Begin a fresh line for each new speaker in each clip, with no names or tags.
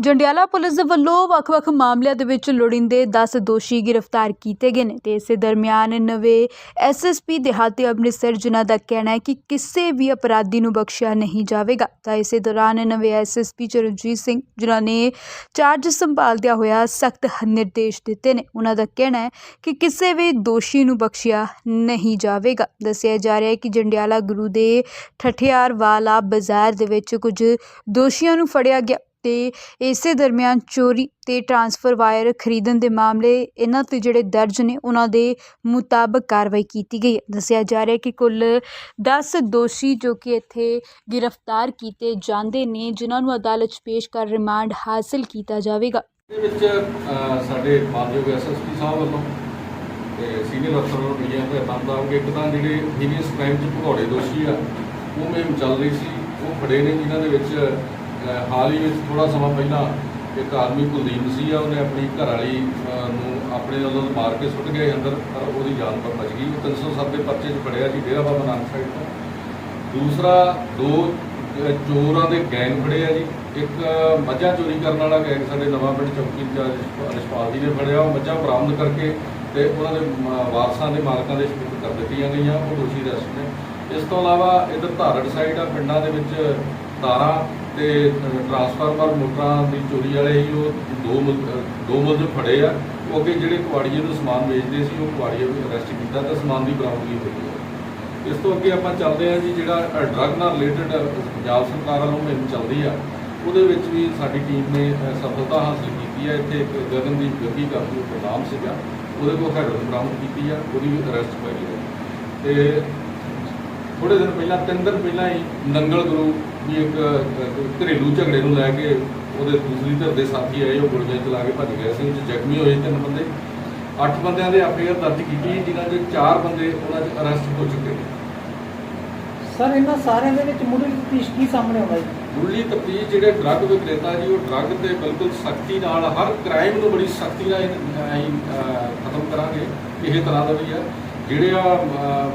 Jandiala police ਦੇ ਵੱਲੋਂ ਵੱਖ-ਵੱਖ ਮਾਮਲਿਆਂ ਦੇ ਵਿੱਚ ਲੋੜੀਂਦੇ 10 ਦੋਸ਼ੀ ਗ੍ਰਿਫਤਾਰ ਕੀਤੇ ਗਏ ਨੇ ਤੇ ਇਸੇ ਦਰਮਿਆਨ ਨਵੇਂ ਐਸਐਸਪੀ ਦਿਹਾਤੀ ਅੰਮ੍ਰਿਤਸਰ, ਜਿਨ੍ਹਾਂ ਦਾ ਕਹਿਣਾ ਹੈ ਕਿ ਕਿਸੇ ਵੀ ਅਪਰਾਧੀ ਨੂੰ ਬਖਸ਼ਿਆ ਨਹੀਂ ਜਾਵੇਗਾ। ਤਾਂ ਇਸੇ ਦੌਰਾਨ ਨਵੇਂ ਐਸਐਸਪੀ ਚਰਨਜੀਤ ਸਿੰਘ, ਜਿਨ੍ਹਾਂ ਨੇ ਚਾਰਜ ਸੰਭਾਲਦਿਆਂ ਹੋਇਆ ਸਖਤ ਨਿਰਦੇਸ਼ ਦਿੱਤੇ ਨੇ ਉਹਨਾਂ ਦਾ ਕਹਿਣਾ ਹੈ ਕਿ ਕਿਸੇ ਵੀ ਦੋਸ਼ੀ ਨੂੰ ਬਖਸ਼ਿਆ ਨਹੀਂ ਜਾਵੇਗਾ। ਦੱਸਿਆ ਜਾ ਰਿਹਾ ਹੈ ਕਿ ਜੰਡਿਆਲਾ ਗੁਰੂ ਦੇ ਠਠਿਆਰ ਵਾਲਾ ਬਾਜ਼ਾਰ ਦੇ ਵਿੱਚ ਕੁਝ ਦੋਸ਼ੀਆਂ ਨੂੰ ਫੜਿਆ ਗਿਆ। ਤੇ ਇਸੇ ਦਰਮਿਆਨ ਚੋਰੀ ਅਤੇ ਟਰਾਂਸਫਰ ਵਾਇਰ ਖਰੀਦਣ ਦੇ ਮਾਮਲੇ ਇਹਨਾਂ ਤੇ ਜਿਹੜੇ ਦਰਜ ਨੇ ਉਹਨਾਂ ਦੇ ਮੁਤਾਬਕ ਕਾਰਵਾਈ ਕੀਤੀ ਗਈ ਹੈ। ਦੱਸਿਆ ਜਾ ਰਿਹਾ ਕਿ ਕੁੱਲ ਦਸ ਦੋਸ਼ੀ ਜੋ ਕਿ ਇੱਥੇ ਗ੍ਰਿਫਤਾਰ ਕੀਤੇ ਜਾਂਦੇ ਨੇ ਜਿਨ੍ਹਾਂ ਨੂੰ ਅਦਾਲਤ 'ਚ ਪੇਸ਼ ਕਰ ਰਿਮਾਂਡ ਹਾਸਲ ਕੀਤਾ ਜਾਵੇਗਾ।
ਇਹਦੇ ਵਿੱਚ ਅ, ਸਾਡੇ ਮਾਨਯੋਗ ਐਸਐਸਪੀ ਸਾਹਿਬ ਵੱਲੋਂ ਤੇ ਸੀਨੀਅਰ ਅਫਸਰ ਵੱਲੋਂ ਮਿਲੀਆਂ ਹਦਾਇਤਾਂ ਮੁਤਾਬਕ ਇੱਕ ਤਾਂ ਜਿਹੜੇ ਹੀਨੀਅਸ ਕ੍ਰਾਈਮ 'ਚ ਭਗੌੜੇ ਦੋਸ਼ੀ ਆ ਉਹ ਮੁਹਿੰਮ ਚੱਲ ਰਹੀ ਸੀ ਉਹ ਫੜੇ ਨੇ ਜਿਨ੍ਹਾਂ ਦੇ ਵਿੱਚ ਹਾਲ ਹੀ ਵਿੱਚ ਥੋੜਾ ਸਮਾਂ ਪਹਿਲਾਂ ਇੱਕ ਆਦਮੀ ਕੁਲਦੀਪ ਸੀ ਆ, ਉਹਨੇ ਆਪਣੀ ਘਰ ਵਾਲੀ ਨੂੰ ਆਪਣੇ ਵੱਲੋਂ ਮਾਰ ਕੇ ਸੁੱਟ ਗਿਆ ਅੰਦਰ, ਪਰ ਉਹਦੀ ਜਾਨ ਪਰ ਬਚ ਗਈ। ਉਹ 307 ਦੇ ਪਰਚੇ 'ਚ ਫੜਿਆ ਜੀ ਡੇਰਾ ਬਾਬਾ ਨਾਨਕ ਸਾਈਡ ਤੋਂ। ਦੂਸਰਾ, ਦੋ ਚੋਰਾਂ ਦੇ ਗੈਂਗ ਫੜੇ ਆ ਜੀ। ਇੱਕ ਮੱਝਾਂ ਚੋਰੀ ਕਰਨ ਵਾਲਾ ਗੈਂਗ ਸਾਡੇ ਨਵਾਂ ਪਿੰਡ ਚੌਕੀ ਇੰਚਾਰਜ ਰਿਸ਼ਪਾਲ ਜੀ ਨੇ ਫੜਿਆ। ਉਹ ਮੱਝਾਂ ਬਰਾਮਦ ਕਰਕੇ ਤੇ ਉਹਨਾਂ ਦੇ ਵਾਰਸਾਂ ਦੇ ਮਾਲਕਾਂ ਦੇ ਸਪੁਰਦ ਕਰ ਦਿੱਤੀਆਂ ਗਈਆਂ, ਉਹ ਦੋਸ਼ੀ ਅਰੈਸਟ ਨੇ। ਇਸ ਤੋਂ ਇਲਾਵਾ ਇਧਰ ਧਾਰੜ ਸਾਈਡ ਆ, ਪਿੰਡਾਂ ਦੇ ਵਿੱਚ ਤਾਰਾਂ ਤੇ ਟਰਾਂਸਫਾਰਮਰ ਮੋਟਰਾਂ ਦੀ ਚੋਰੀ ਵਾਲੇ ਹੀ ਉਹ ਦੋ ਮੁਲ- ਦੋ ਮੁਲਜ਼ਮ ਫੜੇ ਆ। ਉਹ ਅੱਗੇ ਜਿਹੜੇ ਕੁਆੜੀਏ ਨੂੰ ਸਮਾਨ ਵੇਚਦੇ ਸੀ, ਉਹ ਕੁਆੜੀਏ ਨੂੰ ਅਰੈਸਟ ਕੀਤਾ ਤੇ ਸਮਾਨ ਦੀ ਬਰਾਮਦਗੀ ਹੋਈ ਹੈ। ਇਸ ਤੋਂ ਅੱਗੇ ਆਪਾਂ ਚੱਲਦੇ ਹਾਂ ਜੀ, ਜਿਹੜਾ ਡਰੱਗ ਨਾਲ ਰਿਲੇਟਡ ਪੰਜਾਬ ਸਰਕਾਰ ਵੱਲੋਂ ਮੁਹਿੰਮ ਚੱਲਦੀ ਆ, ਉਹਦੇ ਵਿੱਚ ਵੀ ਸਾਡੀ ਟੀਮ ਨੇ ਸਫਲਤਾ ਹਾਸਲ ਕੀਤੀ ਹੈ ਇੱਥੇ ਇੱਕ ਗਗਨਦੀਪ ਗੱਗੀ ਕਾਫੀ ਪ੍ਰੋਗਰਾਮ ਸੀਗਾ, ਉਹਦੇ ਕੋਲ ਹੈਰੋਇਨ ਬਰਾਮਦ ਕੀਤੀ ਆ, ਉਹਦੀ ਵੀ ਅਰੈਸਟ ਪਾਈ ਹੈ। ਤੇ ਥੋੜੇ ਦਿਨ ਪਹਿਲਾਂ ਤਿੰਨ ਦਿਨ ਪਹਿਲਾਂ ਹੀ ਨੰਗਲ ਗੁਰੂ ਵੀ ਇੱਕ ਘਰੇਲੂ ਝਗੜੇ ਨੂੰ ਲੈ ਕੇ ਉਹਦੇ ਦੂਸਰੀ ਧਿਰ ਦੇ ਸਾਥੀ ਆਏ ਉਹ ਗੋਲੀਆਂ ਚਲਾ ਕੇ ਭੱਜ ਗਏ ਸੀ ਉਹ ਜ਼ਖਮੀ ਹੋਏ ਤਿੰਨ ਬੰਦੇ। ਅੱਠ ਬੰਦਿਆਂ ਦੇ ਐਫਆਈਆਰ ਦਰਜ ਕੀਤੀ ਜਿਨ੍ਹਾਂ ਦੇ ਚਾਰ ਬੰਦੇ ਉਹਨਾਂ 'ਚ ਅਰੈਸਟ ਹੋ ਚੁੱਕੇ ਨੇ।
ਸਰ ਇਹਨਾਂ ਸਾਰਿਆਂ ਦੇ ਵਿੱਚ ਮੁੱਢਲੀ ਤਫਤੀਸ਼ ਕੀ ਸਾਹਮਣੇ ਆਉਂਦਾ ਜੀ?
ਮੁੱਢਲੀ ਤਫਤੀਸ਼ ਜਿਹੜੇ ਡਰੱਗ ਵਿਕਰੇਤਾ ਜੀ ਉਹ ਡਰੱਗ ਤੇ ਬਿਲਕੁਲ ਸਖਤੀ ਨਾਲ ਹਰ ਕ੍ਰਾਈਮ ਨੂੰ ਬੜੀ ਸਖਤੀ ਨਾਲ ਖਤਮ ਕਰਾਂਗੇ ਕਿਸੇ ਤਰ੍ਹਾਂ ਦਾ ਵੀ ਆ ਜਿਹੜੇ ਆ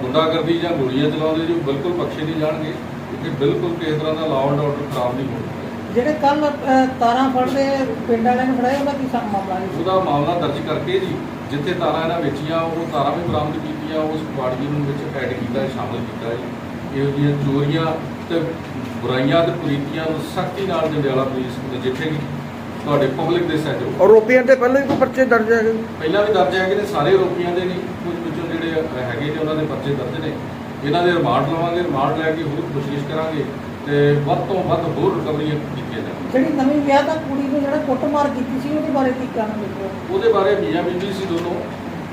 ਗੁੰਡਾਗਰਦੀ ਜਾਂ ਗੋਲੀਆਂ ਚਲਾਉਂਦੇ ਜੀ ਬਿਲਕੁਲ ਬਖਸ਼ੇ ਨਹੀਂ ਜਾਣਗੇ ਇੱਥੇ ਬਿਲਕੁਲ ਕਿਸੇ ਤਰ੍ਹਾਂ ਦਾ ਲਾਅ ਐਂਡ ਆਰਡਰ ਖਰਾਬ ਨਹੀਂ ਹੋਣਾ।
ਜਿਹੜੇ ਕੱਲ ਤਾਰਾਂ ਫੜਦੇ ਪਿੰਡ ਵਾਲਿਆਂ ਨੇ ਫੜਾਏ ਉਹਦਾ ਕੀ ਸਾ- ਮਾਮਲਾ ਜੀ
ਉਹਦਾ ਮਾਮਲਾ ਦਰਜ ਕਰਕੇ ਜੀ ਜਿੱਥੇ ਤਾਰਾਂ ਇਹਨਾਂ ਵੇਚੀਆਂ ਉਹ ਤਾਰਾਂ ਵੀ ਬਰਾਮਦ ਕੀਤੀਆਂ ਉਸ ਕੁਆੜੀਏ ਨੂੰ ਵਿੱਚ ਐਡ ਕੀਤਾ ਸ਼ਾਮਲ ਕੀਤਾ ਜੀ। ਇਹੋ ਜਿਹੀਆਂ ਚੋਰੀਆਂ ਤੇ ਬੁਰਾਈਆਂ ਤੇ ਕੁਰੀਤੀਆਂ ਨੂੰ ਸਖਤੀ ਨਾਲ ਜੰਡਿਆਲਾ ਪੁਲਿਸ ਨਜਿੱਠੇਗੀ ਤੁਹਾਡੇ ਪਬਲਿਕ ਦੇ ਸਹਿਯੋਗ
ਆਰੋਪੀਆਂ ਤੇ ਪਹਿਲਾਂ ਵੀ ਕੋਈ ਪਰਚੇ ਦਰਜ ਹੈਗੇ?
ਪਹਿਲਾਂ ਵੀ ਦਰਜ ਹੈਗੇ ਨੇ ਸਾਰੇ ਆਰੋਪੀਆਂ ਦੇ ਨਹੀਂ ਕੁਝ ਵਿੱਚੋਂ ਹੈਗੇ ਨੇ ਉਹਨਾਂ ਦੇ ਪਰਚੇ ਦਰਜ ਨੇ। ਇਹਨਾਂ ਦੇ ਰਿਮਾਂਡ ਲਵਾਂਗੇ ਰਿਮਾਂਡ ਲੈ ਕੇ ਹੋਰ ਕੋਸ਼ਿਸ਼ ਕਰਾਂਗੇ ਤੇ ਵੱਧ ਤੋਂ ਵੱਧ ਹੋਰ ਰਿਕਵਰੀਆਂ ਕੀਤੀਆਂ ਜਾਣ।
ਜਿਹੜੀ ਨਵੀਂ ਵਿਆਹ ਦਾ ਕੁੜੀ ਨੂੰ ਜਿਹੜਾ ਕੁੱਟਮਾਰ ਕੀਤੀ ਸੀ ਉਹਦੇ ਬਾਰੇ ਕੀ ਕਹਿਣਾ ਹੋ
ਉਹਦੇ ਬਾਰੇ ਮੀਆਂ ਬੀਬੀ ਸੀ ਦੋਨੋਂ।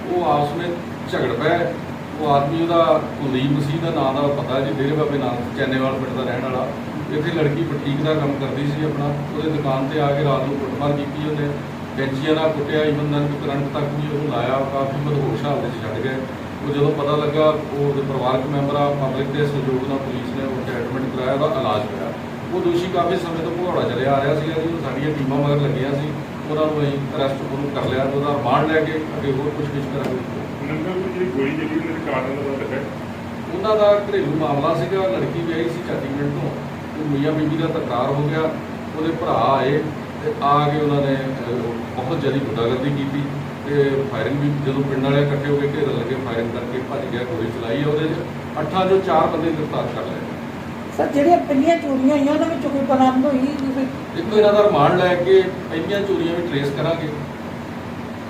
ਉਹ ਆਪਸ ਵਿੱਚ ਝਗੜ ਪਏ। ਉਹ ਆਦਮੀ ਉਹਦਾ ਕੁਲਦੀਪ ਸੀ ਦਾ ਨਾਂ ਦਾ ਪਤਾ ਜੀ ਡੇਰੇ ਬਾਬੇ ਨਾਨਕ ਚੈਨੇਵਾਲ ਪਿੰਡ ਦਾ ਰਹਿਣ ਵਾਲਾ। ਇੱਥੇ ਲੜਕੀ ਬੁਟੀਕ ਦਾ ਕੰਮ ਕਰਦੀ ਸੀ ਆਪਣਾ। ਉਹਦੇ ਦੁਕਾਨ ਤੇ ਆ ਕੇ ਰਾਤ ਨੂੰ ਕੁੱਟਮਾਰ ਕੀਤੀ ਉਹਨੇ। ਕੈਂਚੀਆਂ ਨਾਲ ਕੁੱਟਿਆ ਇਵਨ ਨਰਕ ਕਰੰਟ ਤੱਕ ਵੀ ਉਹਨੂੰ ਲਾਇਆ। ਕਾਫੀ ਮਦਹੋਸ਼ ਹਾਲਤ 'ਚ ਛੱਡ ਗਏ। ਉਹ ਜਦੋਂ ਪਤਾ ਲੱਗਾ ਉਹ ਉਹਦੇ ਪਰਿਵਾਰਕ ਮੈਂਬਰਾਂ ਪਬਲਿਕ ਦੇ ਸਹਿਯੋਗ ਨਾਲ ਪੁਲਿਸ ਨੇ ਉਹ ਐਡਮਿਟ ਕਰਾਇਆ ਉਹਦਾ ਇਲਾਜ ਹੋਇਆ। ਉਹ ਦੋਸ਼ੀ ਕਾਫੀ ਸਮੇਂ ਤੋਂ ਭਗੌੜਾ ਚੱਲਿਆ ਆ ਰਿਹਾ ਸੀਗਾ ਜੀ ਉਹ ਸਾਡੀਆਂ ਟੀਮਾਂ ਮਗਰ ਲੱਗੀਆਂ ਸੀ ਉਹਨਾਂ ਨੂੰ ਅਸੀਂ ਅਰੈਸਟ ਉਹਨੂੰ ਕਰ ਲਿਆ ਉਹਦਾ ਰਿਮਾਂਡ ਲੈ ਕੇ ਅੱਗੇ ਹੋਰ ਪੁੱਛਗਿੱਛ ਕਰਾਂਗੇ।
ਨੰਗਲ ਦੀ ਜਿਹੜੀ ਗੋਲੀ ਚੱਲੀ ਉਹਦੇ ਕਾਰਨ ਦਾ ਪਤਾ ਹੈ
ਉਹਨਾਂ ਦਾ ਘਰੇਲੂ ਮਾਮਲਾ ਸੀਗਾ ਲੜਕੀ ਵਿਆਹੀ ਸੀ ਚਾਟੀ ਮਿੰਟ ਤੋਂ। ਉਹ ਮੀਆਂ ਬੀਬੀ ਦਾ ਤਕਰਾਰ ਹੋ ਗਿਆ ਉਹਦੇ ਭਰਾ ਆਏ ਤੇ ਆ ਕੇ ਉਹਨਾਂ ਨੇ ਬਹੁਤ ਜ਼ਿਆਦਾ ਗੁੰਡਾਗਰਦੀ ਕੀਤੀ। ਤੇ ਫਾਇਰਿੰਗ ਵੀ ਜਦੋਂ ਪਿੰਡ ਵਾਲੇ ਇਕੱਠੇ ਹੋ ਕੇ ਘੇਰਨ ਲੱਗੇ ਫਾਇਰਿੰਗ ਕਰਕੇ ਭੱਜ ਗਿਆ ਗੋਲੀ ਚਲਾਈ ਆ ਉਹਦੇ 'ਚ। ਅੱਠਾਂ ਚੋਂ ਚਾਰ ਬੰਦੇ ਗ੍ਰਿਫਤਾਰ ਕਰ ਲਏ।
ਸਰ ਜਿਹੜੀਆਂ ਪਹਿਲੀਆਂ ਚੋਰੀਆਂ ਹੋਈਆਂ ਉਹਨਾਂ ਵਿੱਚੋਂ ਕੋਈ ਬਰਾਮਦ ਹੋਈ ਤੁਸੀਂ
ਦੇਖੋ ਇਹਨਾਂ ਦਾ ਰਿਮਾਂਡ ਲੈ ਕੇ ਪਹਿਲੀਆਂ ਚੋਰੀਆਂ ਵੀ ਟਰੇਸ ਕਰਾਂਗੇ।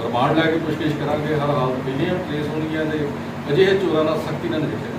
ਰਿਮਾਂਡ ਲੈ ਕੇ ਪੁੱਛਗਿੱਛ ਕਰਾਂਗੇ ਹਰ ਹਾਲਤ ਪਹਿਲੀਆਂ ਟਰੇਸ ਹੋਣਗੀਆਂ ਤੇ ਅਜਿਹੇ ਚੋਰਾਂ ਨਾਲ ਸਖਤੀ ਨਾਲ ਨਜਿੱਠਿਆ